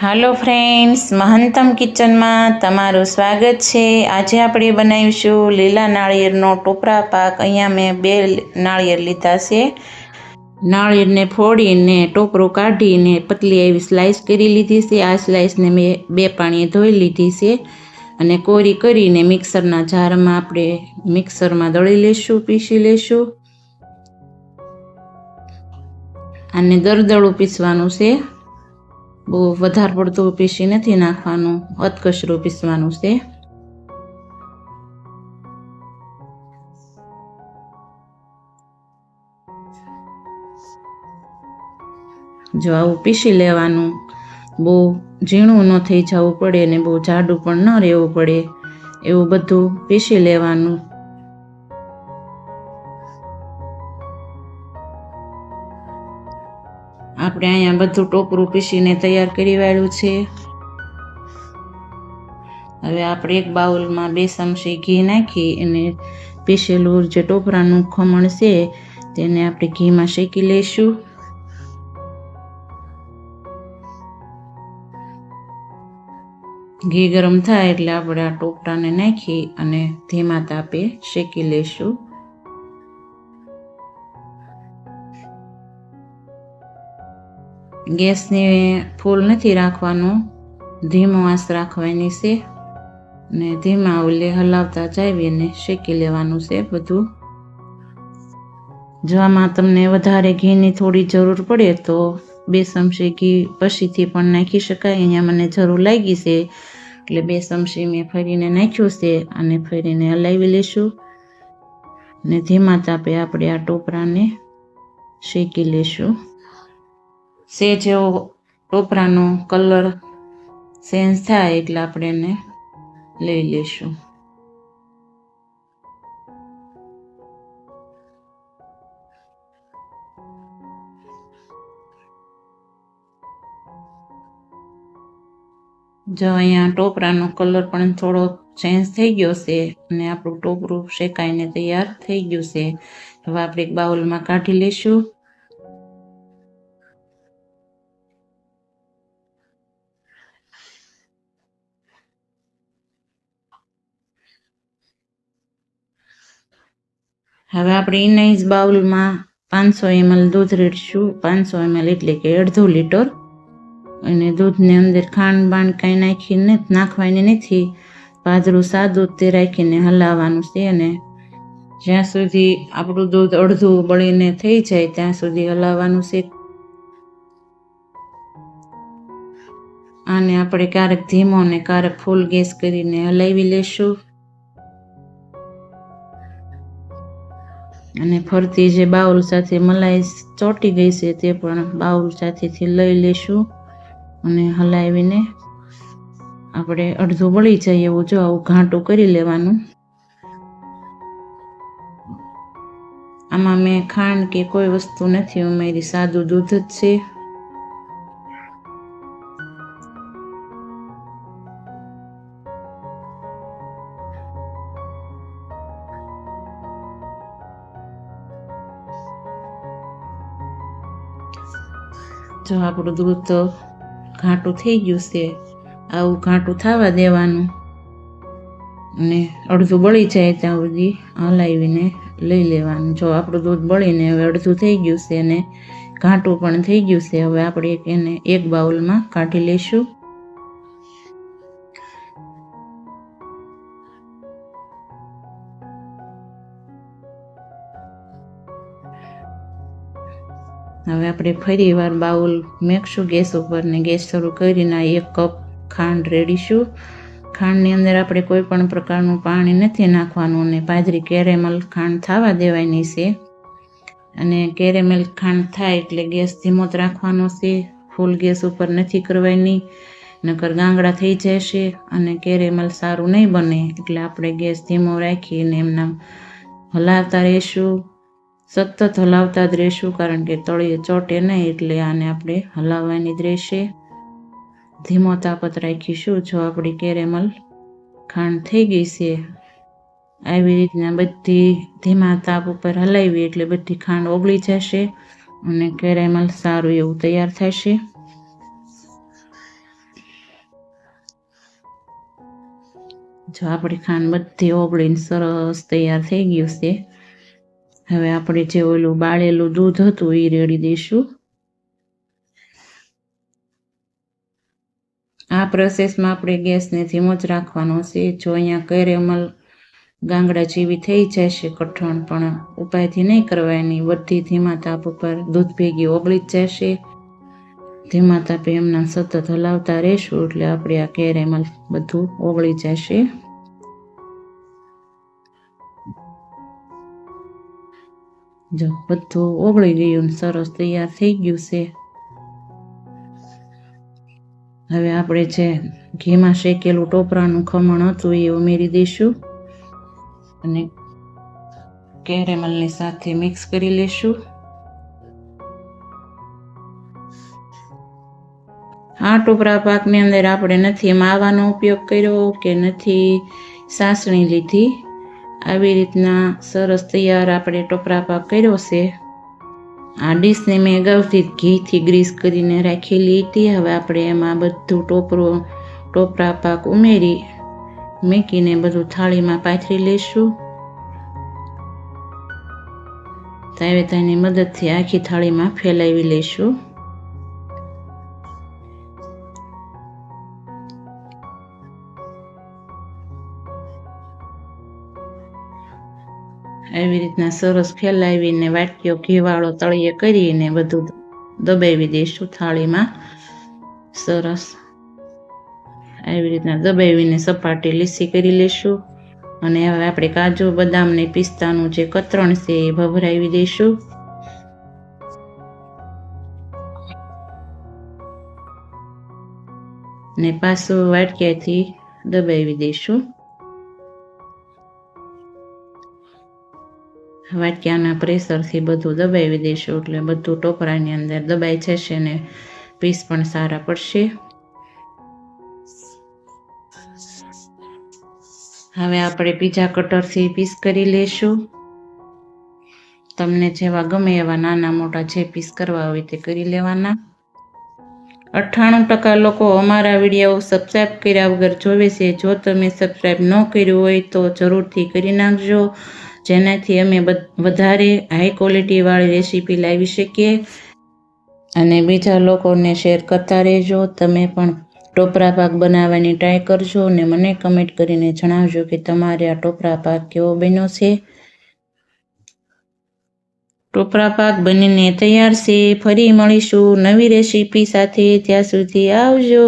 હાલો friends મહંતમ કિચનમાં તમારું સ્વાગત છે. આજે આપણે બનાવીશું લીલા નાળિયેરનો ટોપરા પાક. અહીંયા મેં બે નાળિયેર લીધા છે. નાળિયેરને ફોડીને ટોપરું કાઢીને પતલી એવી સ્લાઇસ કરી લીધી છે. આ સ્લાઇસને મેં બે પાણીએ ધોઈ લીધી છે અને કોરી કરીને મિક્સરના જારમાં આપણે મિક્સરમાં દળી લેશું, પીસી લેશું. આને દરદળું પીસવાનું છે. બહુ વધારે પડતું પીસી નથી નાખવાનું અધકચરું પીસવાનું છે. જો આવું પીસી લેવાનું, બહુ ઝીણું ન થઈ જવું પડે ને બહુ જાડું પણ ન રહેવું પડે, એવું બધું પીસી લેવાનું. આપણે અહીંયા બધું ટોપરું પીસીને તૈયાર કરી વાળ્યું છે. હવે આપણે એક બાઉલમાં બે ચમચી ઘી નાખી અને પીસેલું જે ટોપરાનું ખમણ છે, તેને આપણે ઘીમાં શેકી લઈશું. ઘી ગરમ થાય એટલે આપણે આ ટોપરાને નાખી અને ધીમા તાપે શેકી લઈશું. ગેસને ફૂલ નથી રાખવાનું ધીમો આંચ રાખવાની છે ને ધીમા ઓલે હલાવતા જાવીને શેકી લેવાનું છે બધું જો આમાં તમને વધારે ઘીની થોડી જરૂર પડે તો બે ચમચી ઘી પછીથી પણ નાખી શકાય અહીંયા મને જરૂર લાગી છે એટલે બે ચમચી મેં ફરીને નાખ્યું છે અને ફરીને હલાવી લઈશું ને ધીમા તાપે આપણે આ ટોપરાને શેકી લઈશું સે જેવો ટોપરાનો કલર ચેન્જ થાય એટલે આપણે એને લઈ લઈશું. જો અહીંયા ટોપરાનો કલર પણ થોડો ચેન્જ થઈ ગયો છે અને આપણું ટોપરું શેકાઈને તૈયાર થઈ ગયું છે. હવે આપણે એક બાઉલમાં કાઢી લઈશું. હવે આપણે ઇનાઇઝ બાઉલમાં પાંચસો એમએલ દૂધ રેડશું. પાંચસો એમએલ એટલે કે અડધો લીટર. અને દૂધને અંદર ખાંડ બાંડ કાંઈ નાખીને નાખવાની નથી. પાદરું સાદું તે રાખીને હલાવવાનું છે અને જ્યાં સુધી આપણું દૂધ અડધું બળીને થઈ જાય ત્યાં સુધી હલાવવાનું છે. આને આપણે ક્યારેક ધીમો ને ક્યારેક ફૂલ ગેસ કરીને હલાવી લેશું. અને ફરતી જે બાઉલ સાથે મલાઈ ચોટી ગઈ છે તે પણ બાઉલ સાથેથી લઈ લેશું અને હલાવીને આપણે અડધું વળી જાય એવું જો આવું ઘાંટું કરી લેવાનું. આમાં મેં ખાંડ કે કોઈ વસ્તુ નથી ઉમેરી સાદું દૂધ જ છે. જો આપણું દૂધ તો ઘાટું થઈ ગયું છે. આવું ઘાટું થવા દેવાનું. અને અડધું બળી જાય ત્યાં સુધી હલાવીને લઈ લેવાનું. જો આપણું દૂધ બળીને હવે અડધું થઈ ગયું છે અને ઘાટું પણ થઈ ગયું છે, હવે આપણે એને એક બાઉલમાં કાઢી લઈશું. હવે આપણે ફરી વાર બાઉલ મેકશું, ગેસ ઉપર ને ગેસ શરૂ કરીને એક કપ ખાંડ રેડીશું. ખાંડની અંદર આપણે કોઈ પણ પ્રકારનું પાણી નથી નાખવાનું અને પાજરી કેરેમલ ખાંડ થવા દેવાની છે. અને કેરેમલ ખાંડ થાય એટલે ગેસ ધીમો જ રાખવાનો છે. ફૂલ ગેસ ઉપર નથી કરવાની, નકર ગાંગડા થઈ જશે અને કેરેમલ સારું નહીં બને એટલે આપણે ગેસ ધીમો રાખીને એમના હલાવતા રહીશું. સતત હલાવતા જ રહેશું કારણ કે તળિયે ચોટે નહીં એટલે આને આપણે હલાવવાની જ રહેશે. ધીમો તાપત રાખીશું. જો આપણી કેરેમલ ખાંડ થઈ ગઈ છે, આવી રીતના બધી ધીમા તાપ ઉપર હલાવી એટલે બધી ખાંડ ઓગળી જશે અને કેરેમલ સારું એવું તૈયાર થશે. જો આપણી ખાંડ બધી ઓગળીને સરસ તૈયાર થઈ ગયું છે હવે આપણે જે ઓલું બાળેલું દૂધ હતું એ રેડી દઈશું. આ પ્રોસેસમાં આપણે ગેસને ધીમો જ રાખવાનો છે. જો અહીંયા કેરેમલ ગાંગડા જેવી થઈ જશે, કઠણ, પણ ઉપાયથી નહીં કરવાની બધી ધીમા તાપ ઉપર દૂધ ભેગી ઓગળી જ જશે. ધીમા તાપે એમના સતત હલાવતા રહેશું એટલે આપણે આ કેરેમલ બધું ઓગળી જશે. જો, બધું ઓગળી ગયું સરસ તૈયાર થઈ ગયું છે. હવે આપણે જે ઘીમાં શેકેલું ટોપરાનું ખમણ હતું એ ઉમેરી દઈશું અને કેરેમલની સાથે મિક્સ કરી લેશું આ ટોપરા પાકની અંદર આપણે નથી માવાનો ઉપયોગ કર્યો કે નથી સાસણી લીધી. આવી રીતના સરસ તૈયાર આપણે ટોપરા પાક કર્યો છે. આ ડીશને મેં અગાઉથી ઘીથી ગ્રીસ કરીને રાખેલી હતી. હવે આપણે એમાં બધું ટોપરો, ટોપરા પાક ઉમેરી મૂકીને બધું થાળીમાં પાથરી લઈશું. તાવેતાની મદદથી આખી થાળીમાં ફેલાવી લઈશું. આવી રીતના સરસ ફેલાવીને વાટકીઓ, ઘીવાળો, તળિયે કરીને બધું દબાવી દઈશું થાળીમાં. સરસ. આવી રીતના દબાવીને સપાટી લીસી કરી લઈશું. અને હવે આપણે કાજુ, બદામ ને પિસ્તાનું જે કતરણ છે એ ભભરાવી દઈશું. ને પાછું વાટક્યાથી દબાવી દઈશું. વાટક્યાના પ્રેશરથી બધું દબાવી દઈશું એટલે બધું ટોપરાની અંદર દબાઈ જશે ને પીસ પણ સારા પડશે. હવે આપણે બીજા કટરથી પીસ કરી લેશું. તમને જેવા ગમે એવા નાના મોટા જે પીસ કરવા હોય તે કરી લેવાના. અઠ્ઠાણું ટકા લોકો અમારા વીડિયો સબસ્ક્રાઈબ કર્યા વગર જોવે છે. જો તમે સબસ્ક્રાઈબ ન કર્યું હોય તો જરૂરથી કરી નાખજો. જેનાથી અમે વધારે હાઈ ક્વોલિટીવાળી રેસીપી લાવી શકીએ. અને બીજા લોકોને શેર કરતા રહેજો. તમે પણ ટોપરા પાક બનાવવાની ટ્રાય કરજો અને મને કમેન્ટ કરીને જણાવજો કે તમારે આ ટોપરા પાક કેવો બન્યો છે. ટોપરા પાક બનીને તૈયાર છે. ફરી મળીશું નવી રેસીપી સાથે. ત્યાં સુધી આવજો.